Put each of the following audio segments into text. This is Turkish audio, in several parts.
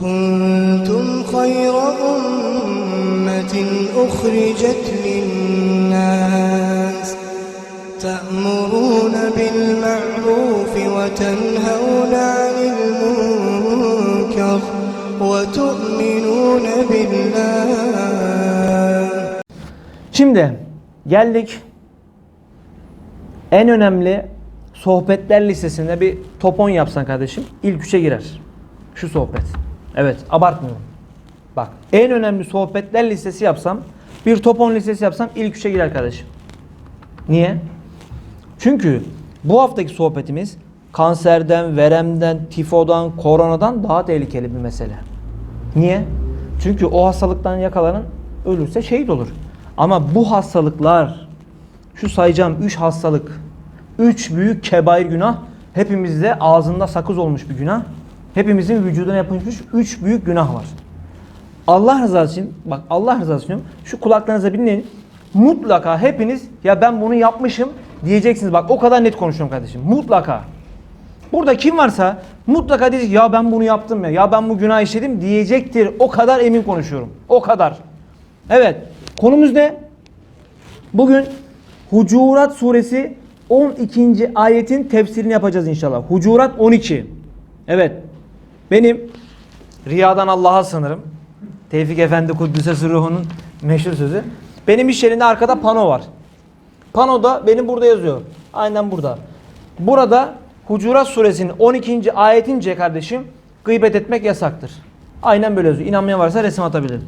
كنتم خير أمة أخرجت للناس تأمرون بالمعروف وتنهون عن المنكر وتؤمنون بالله Şimdi geldik en önemli sohbetler listesinde bir top 10 yapsan kardeşim ilk üçe girer. Şu sohbet. Evet abartmıyorum. Bak en önemli sohbetler listesi yapsam bir top 10 listesi yapsam ilk üçe girer kardeşim. Niye? Çünkü bu haftaki sohbetimiz kanserden, veremden, tifodan, koronadan daha tehlikeli bir mesele. Niye? Çünkü o hastalıktan yakalanan ölürse şehit olur. Ama bu hastalıklar, şu sayacağım 3 hastalık, 3 büyük kebair günah, hepimizde ağzında sakız olmuş bir günah. Hepimizin vücuduna yapılmış 3 büyük günah var. Allah rızası için, bak Allah rızası için şu kulaklarınıza dinleyin. Mutlaka hepiniz ya ben bunu yapmışım diyeceksiniz. Bak o kadar net konuşuyorum kardeşim. Mutlaka. Burada kim varsa mutlaka diyecek ya ben bunu yaptım ya. Ya ben bu günah işledim diyecektir. O kadar emin konuşuyorum. O kadar. Evet. Konumuz ne? Bugün Hucurat suresi 12. ayetin tefsirini yapacağız inşallah. Hucurat 12. Evet. Benim Riyadan Allah'a sınırım. Tevfik Efendi Kuddüs'e ruhunun meşhur sözü. Benim iş yerinde arkada pano var. Panoda benim burada yazıyor. Aynen burada. Burada Hucurat suresinin 12. ayetince kardeşim gıybet etmek yasaktır. Aynen böyle yazıyor. İnanmayan varsa resim atabilir.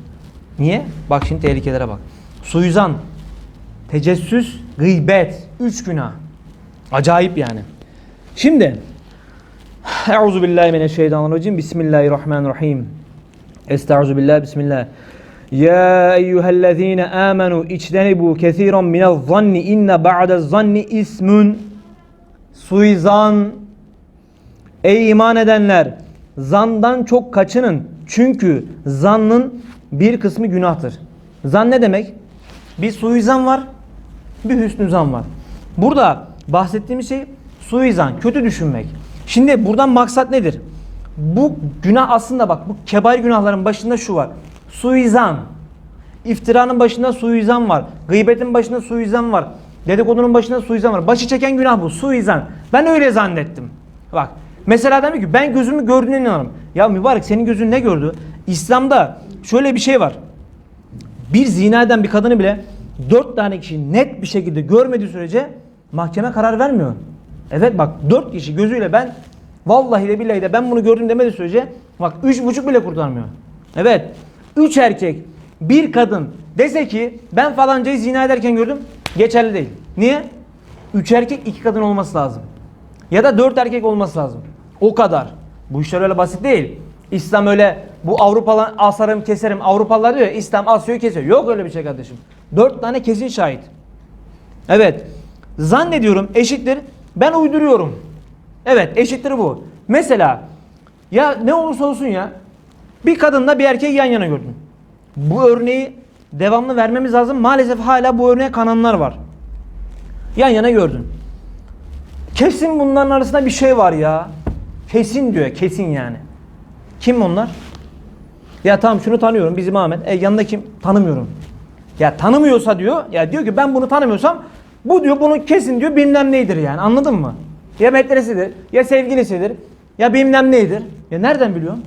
Niye? Bak şimdi tehlikelere bak. Suizan, tecessüs, gıybet. Üç günah. Acayip yani. Şimdi Euzu billahi mineşşeytanirracim. Bismillahirrahmanirrahim. Estaizu billah. Bismillah. Ya eyyühellezine amenu içtenibu kesiran minel zanni inne ba'de zanni ismun suizan Ey iman edenler zandan çok kaçının çünkü zannın bir kısmı günahtır. Zan ne demek? Bir suizan var, bir hüsnü zan var. Burada bahsettiğimiz şey suizan, kötü düşünmek. Şimdi buradan maksat nedir? Bu günah aslında bak bu kebair günahların başında şu var. Suizan. İftiranın başında suizan var. Gıybetin başında suizan var. Dedikodunun başında suizan var. Başı çeken günah bu. Suizan. Ben öyle zannettim. Bak. Mesela diyor ki ben gözümü gördüğüne inanırım. Ya mübarek senin gözün ne gördü? İslam'da şöyle bir şey var. Bir zina eden bir kadını bile dört tane kişi net bir şekilde görmediği sürece mahkeme karar vermiyor. Evet bak dört kişi gözüyle ben vallahi de billahi de ben bunu gördüm demediği sürece bak üç buçuk bile kurtarmıyor. Evet. Üç erkek bir kadın dese ki ben falancayı zina ederken gördüm geçerli değil. Niye? Üç erkek iki kadın olması lazım. Ya da dört erkek olması lazım. O kadar. Bu işler öyle basit değil. İslam öyle bu Avrupalı asarım keserim. Avrupalılar diyor ya İslam asıyor kesiyor. Yok öyle bir şey kardeşim. Dört tane kesin şahit. Evet. Zannediyorum eşittir. Ben uyduruyorum. Evet eşittir bu. Mesela ya ne olursa olsun ya bir kadınla bir erkeği yan yana gördün. Bu örneği devamlı vermemiz lazım. Maalesef hala bu örneğe kananlar var. Yan yana gördün. Kesin bunların arasında bir şey var ya. Kesin diyor kesin yani. Kim onlar? Ya tamam şunu tanıyorum bizim Ahmet. E yanında kim? Tanımıyorum. Ya tanımıyorsa diyor. Ya diyor ki ben bunu tanımıyorsam bu diyor bunu kesin diyor bilmem neydir yani anladın mı? Ya metresidir ya sevgilisidir ya bilmem neydir. Ya nereden biliyorsun?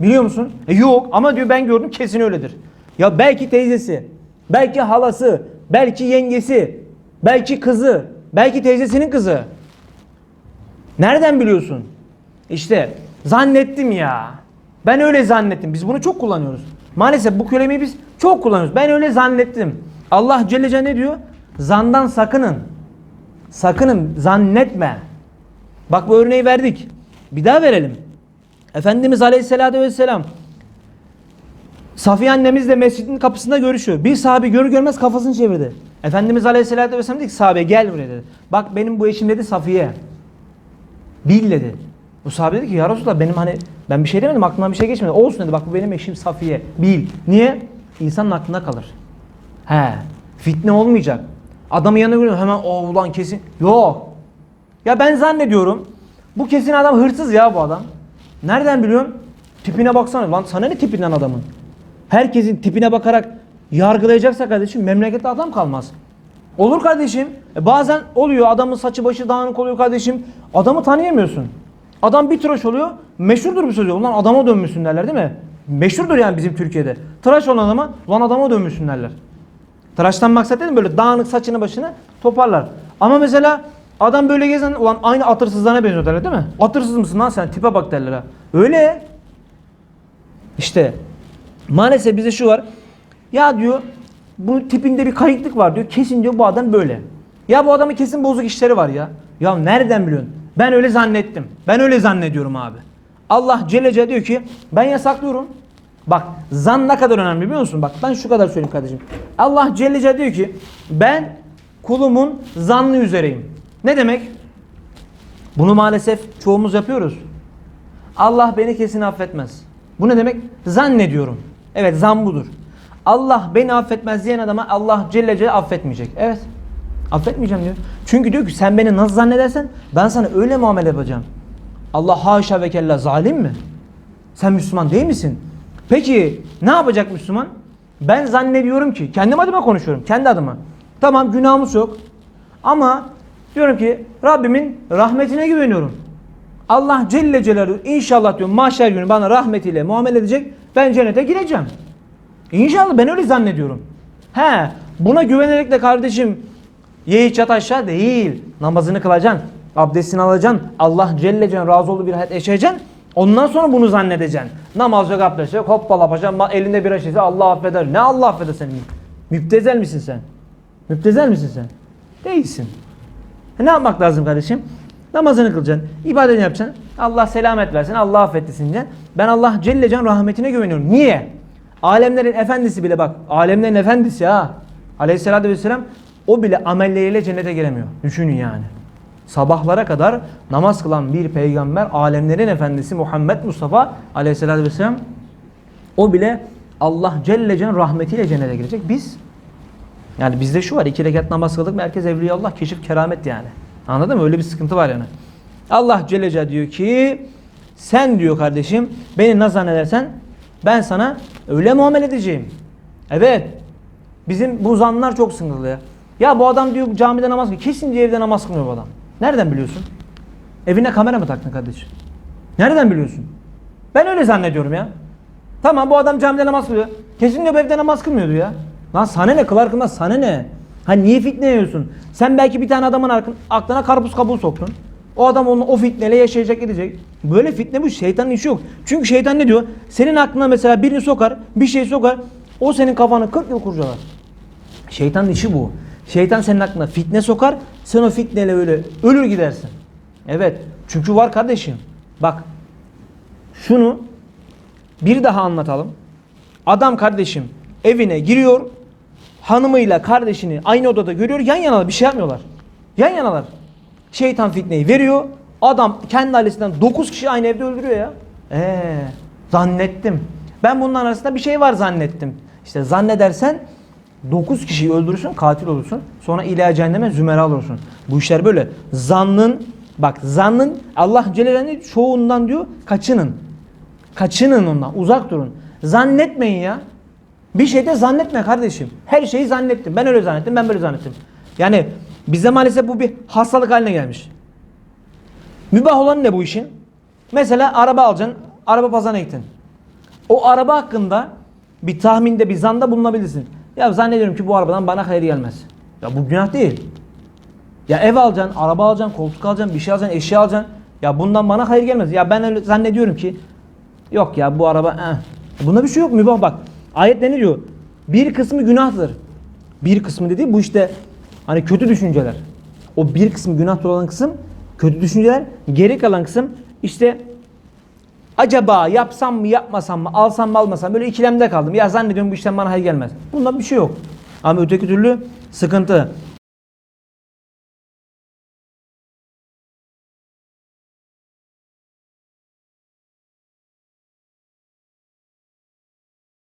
Biliyor musun? E yok ama diyor ben gördüm kesin öyledir. Ya belki teyzesi, belki halası, belki yengesi, belki kızı, belki teyzesinin kızı. Nereden biliyorsun? İşte zannettim ya. Ben öyle zannettim. Biz bunu çok kullanıyoruz. Maalesef bu kelimeyi biz çok kullanıyoruz. Ben öyle zannettim. Allah Celle Celle ne diyor? Zandan sakının. Sakının zannetme. Bak bu örneği verdik. Bir daha verelim. Efendimiz Aleyhisselatü Vesselam Safiye annemizle mescidin kapısında görüşüyor. Bir sahabe görür görmez kafasını çevirdi. Efendimiz Aleyhisselatü Vesselam dedi ki sahabe gel buraya dedi. Bak benim bu eşim dedi Safiye. Bil dedi. Bu sahabe dedi ki ya Resulallah benim hani ben bir şey demedim aklımdan bir şey geçmedi. Olsun dedi bak bu benim eşim Safiye. Bil. Niye? İnsanın aklına kalır. He. Fitne olmayacak. Adamın yanına görüyor hemen o ulan kesin. Yok. Ya ben zannediyorum bu kesin adam hırsız ya bu adam. Nereden biliyorum? Tipine baksana lan sana ne tipinden adamın? Herkesin tipine bakarak yargılayacaksa kardeşim memlekette adam kalmaz. Olur kardeşim. E bazen oluyor adamın saçı başı dağınık oluyor kardeşim. Adamı tanıyamıyorsun. Adam bir tıraş oluyor. Meşhurdur bir söz. Ulan adama dönmüşsün derler değil mi? Meşhurdur yani bizim Türkiye'de. Tıraş olan adama ulan adama dönmüşsün derler. Tıraştan maksat dedim böyle dağınık saçını başını toparlar. Ama mesela adam böyle gezen ulan aynı atırsızlarına benziyor derler değil mi? Atırsız mısın lan sen tipe bak derler ha. Öyle. İşte maalesef bize şu var. Ya diyor bu tipinde bir kayıklık var diyor. Kesin diyor bu adam böyle. Ya bu adamın kesin bozuk işleri var ya. Ya nereden biliyorsun? Ben öyle zannettim. Ben öyle zannediyorum abi. Allah Celle Celle diyor ki ben yasaklıyorum. Bak zan ne kadar önemli biliyor musun? Bak ben şu kadar söyleyeyim kardeşim. Allah Celle diyor ki ben kulumun zannı üzereyim. Ne demek? Bunu maalesef çoğumuz yapıyoruz. Allah beni kesin affetmez. Bu ne demek? Zannediyorum. Evet zan budur. Allah beni affetmez diyen adama Allah Celle Celle affetmeyecek. Evet. Affetmeyeceğim diyor. Çünkü diyor ki sen beni nasıl zannedersen ben sana öyle muamele yapacağım. Allah haşa ve kella zalim mi? Sen Müslüman değil misin? Peki ne yapacak Müslüman? Ben zannediyorum ki kendim adıma konuşuyorum. Kendi adıma. Tamam günahımız yok. Ama diyorum ki Rabbimin rahmetine güveniyorum. Allah Celle Celaluhu inşallah diyor mahşer günü bana rahmetiyle muamele edecek. Ben cennete gireceğim. İnşallah ben öyle zannediyorum. He buna güvenerek de kardeşim ye çat aşağı değil. Namazını kılacaksın. Abdestini alacaksın. Allah Celle Celaluhu razı olduğu bir hayat yaşayacaksın. Ondan sonra bunu zannedeceksin. Namaz yok abdest yok hoppala paşa elinde bir şişesi Allah affeder. Ne Allah affeder seni? Müptezel misin sen? Müptezel misin sen? Değilsin. E ne yapmak lazım kardeşim? Namazını kılacaksın, ibadetini yapacaksın. Allah selamet versin, Allah affetsin diyeceksin. Ben Allah Celle Can rahmetine güveniyorum. Niye? Alemlerin efendisi bile bak, alemlerin efendisi ha. Aleyhisselatü Vesselam o bile amelleriyle cennete giremiyor. Düşünün yani. Sabahlara kadar namaz kılan bir peygamber, alemlerin efendisi Muhammed Mustafa Aleyhisselatü Vesselam o bile Allah Celle Can rahmetiyle cennete girecek. Biz yani bizde şu var iki rekat namaz kıldık mı herkes evliya Allah keşif keramet yani. Anladın mı? Öyle bir sıkıntı var yani. Allah Celle Celle diyor ki sen diyor kardeşim beni ne zannedersen ben sana öyle muamele edeceğim. Evet. Bizim bu zanlar çok sıkıntılı ya. Ya bu adam diyor camide namaz kılıyor. Kesin diyor evde namaz kılmıyor bu adam. Nereden biliyorsun? Evine kamera mı taktın kardeşim? Nereden biliyorsun? Ben öyle zannediyorum ya. Tamam bu adam camide namaz kılıyor. Kesin diyor evde namaz kılmıyordu ya. Lan sana ne kılar kılmaz sana ne? Ha niye fitne yiyorsun? Sen belki bir tane adamın aklına karpuz kabuğu soktun. O adam onu o fitneyle yaşayacak gidecek. Böyle fitne bu şeytanın işi yok. Çünkü şeytan ne diyor? Senin aklına mesela birini sokar, bir şey sokar. O senin kafanı 40 yıl kurcalar. Şeytanın işi bu. Şeytan senin aklına fitne sokar. Sen o fitneyle öyle ölür gidersin. Evet. Çünkü var kardeşim. Bak. Şunu bir daha anlatalım. Adam kardeşim evine giriyor. Hanımıyla kardeşini aynı odada görüyor. Yan yanalar bir şey yapmıyorlar. Yan yanalar. Şeytan fitneyi veriyor. Adam kendi ailesinden 9 kişi aynı evde öldürüyor ya. Eee zannettim. Ben bunların arasında bir şey var zannettim. İşte zannedersen 9 kişiyi öldürürsün, katil olursun. Sonra ilahi cehenneme zümera olursun. Bu işler böyle. Zannın, bak zannın Allah Celle Celaluhu çoğundan diyor kaçının. Kaçının ondan, uzak durun. Zannetmeyin ya. Bir şeyde zannetme kardeşim. Her şeyi zannettim. Ben öyle zannettim, ben böyle zannettim. Yani bize maalesef bu bir hastalık haline gelmiş. Mübah olan ne bu işin? Mesela araba alacaksın, araba pazarına gittin. O araba hakkında bir tahminde, bir zanda bulunabilirsin. Ya zannediyorum ki bu arabadan bana hayır gelmez. Ya bu günah değil. Ya ev alacaksın, araba alacaksın, koltuk alacaksın, bir şey alacaksın, eşya alacaksın. Ya bundan bana hayır gelmez. Ya ben öyle zannediyorum ki yok ya bu araba eh. Bunda bir şey yok mübah bak. Ayet ne diyor? Bir kısmı günahtır. Bir kısmı dediği bu işte hani kötü düşünceler. O bir kısmı günahtır olan kısım kötü düşünceler. Geri kalan kısım işte acaba yapsam mı yapmasam mı alsam mı almasam böyle ikilemde kaldım. Ya zannediyorum bu işten bana hayır gelmez. Bundan bir şey yok. Ama öteki türlü sıkıntı.